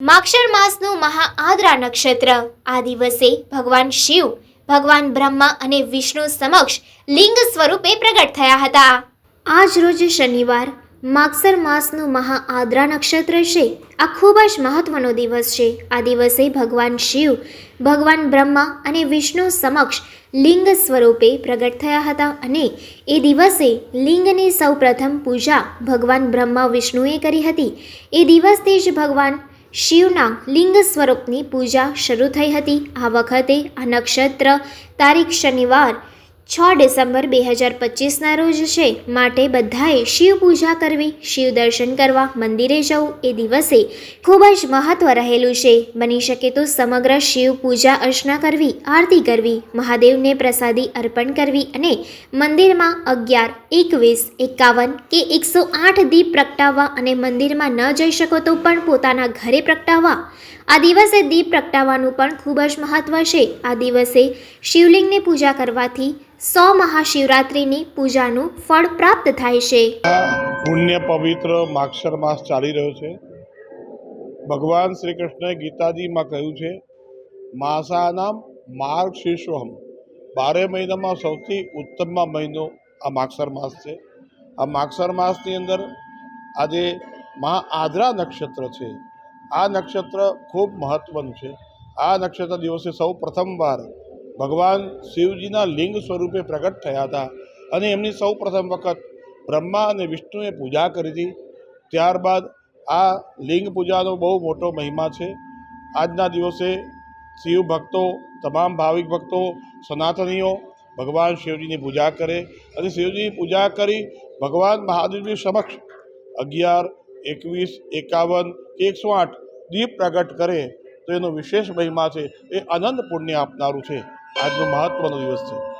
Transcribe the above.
માક્ષર માસનું મહાઆદ્રા નક્ષત્ર. આ દિવસે ભગવાન શિવ, ભગવાન બ્રહ્મા અને વિષ્ણુ સમક્ષ લિંગ સ્વરૂપે પ્રગટ થયા હતા. આજ રોજ શનિવાર માક્ષર માસનું મહાઆદ્રા નક્ષત્ર છે. આ ખૂબ જ મહત્વનો દિવસ છે. આ દિવસે ભગવાન શિવ, ભગવાન બ્રહ્મા અને વિષ્ણુ સમક્ષ લિંગ સ્વરૂપે પ્રગટ થયા હતા અને એ દિવસે લિંગની સૌપ્રથમ પૂજા ભગવાન બ્રહ્મા વિષ્ણુએ કરી હતી. એ દિવસથી જ ભગવાન શિવના લિંગ સ્વરૂપની પૂજા શરૂ થઈ હતી. આ વખતે આ નક્ષત્ર તારીખ શનિવાર છ ડિસેમ્બર બે હજાર પચીસના રોજ છે. માટે બધાએ શિવ પૂજા કરવી, શિવ દર્શન કરવા, મંદિરે જવું એ દિવસે ખૂબ જ મહત્વ રહેલું છે. બની શકે તો સમગ્ર શિવ પૂજા અર્ચના કરવી, આરતી કરવી, મહાદેવને પ્રસાદી અર્પણ કરવી અને મંદિરમાં અગિયાર, એકવીસ, એકાવન કે એકસો આઠ દીપ પ્રગટાવવા અને મંદિરમાં ન જઈ શકો તો પણ પોતાના ઘરે પ્રગટાવવા. આ દિવસે દીપ પ્રગટાવવાનું પણ ખૂબ જ મહત્વ છે. આ દિવસે શિવલિંગની પૂજા કરવાથી સો મહાશિવરાત્રિની પૂજાનું ફળ પ્રાપ્ત થાય છે. પુણ્ય પવિત્ર માક્ષર માસ ચાલી રહ્યો છે. ભગવાન શ્રી કૃષ્ણએ ગીતાજીમાં કહ્યું છે, માસાનામ માર્ગ શીર્ષોહમ બારે મહિનામાં સૌથી ઉત્તમમાં મહિનો આ માક્ષર માસ છે. આ માક્ષર માસની અંદર આજે મહા આદ્રા નક્ષત્ર છે. આ નક્ષત્ર ખૂબ મહત્ત્વનું છે. આ નક્ષત્ર દિવસે સૌ પ્રથમવાર ભગવાન શિવજીના લિંગ સ્વરૂપે પ્રગટ થયા હતા અને એમની સૌ પ્રથમ વખત બ્રહ્મા અને વિષ્ણુએ પૂજા કરી હતી. ત્યારબાદ આ લિંગ પૂજાનો બહુ મોટો મહિમા છે. આજના દિવસે શિવ ભક્તો, તમામ ભાવિક ભક્તો, સનાતનીઓ ભગવાન શિવજીની પૂજા કરે અને શિવજીની પૂજા કરી ભગવાન મહાદેવજી સમક્ષ અગિયાર, એકવીસ, એકાવન એકસો આઠ દીપ પ્રગટ કરે. તો એનો વિશેષ મહિમા છે. એ અનંત પુણ્ય આપનારું છે. આજનો મહત્ત્વનો દિવસ છે.